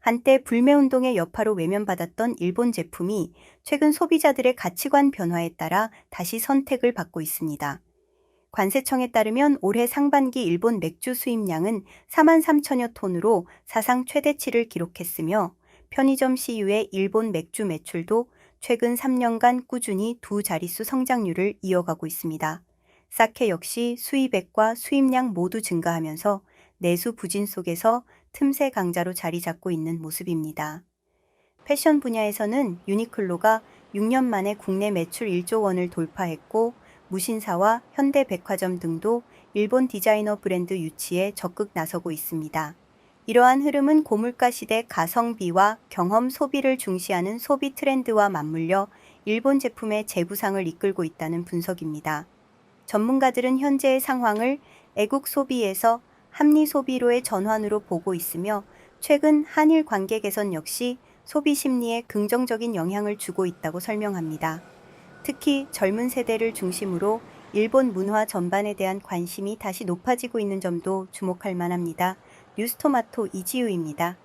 한때 불매운동의 여파로 외면받았던 일본 제품이 최근 소비자들의 가치관 변화에 따라 다시 선택을 받고 있습니다. 관세청에 따르면 올해 상반기 일본 맥주 수입량은 4만 3천여 톤으로 사상 최대치를 기록했으며 편의점 CU의 일본 맥주 매출도 최근 3년간 꾸준히 두 자릿수 성장률을 이어가고 있습니다. 사케 역시 수입액과 수입량 모두 증가하면서 내수 부진 속에서 틈새 강자로 자리 잡고 있는 모습입니다. 패션 분야에서는 유니클로가 6년 만에 국내 매출 1조 원을 돌파했고 무신사와 현대백화점 등도 일본 디자이너 브랜드 유치에 적극 나서고 있습니다. 이러한 흐름은 고물가 시대 가성비와 경험 소비를 중시하는 소비 트렌드와 맞물려 일본 제품의 재부상을 이끌고 있다는 분석입니다. 전문가들은 현재의 상황을 애국 소비에서 합리 소비로의 전환으로 보고 있으며 최근 한일 관계 개선 역시 소비 심리에 긍정적인 영향을 주고 있다고 설명합니다. 특히 젊은 세대를 중심으로 일본 문화 전반에 대한 관심이 다시 높아지고 있는 점도 주목할 만합니다. 뉴스토마토 이지우입니다.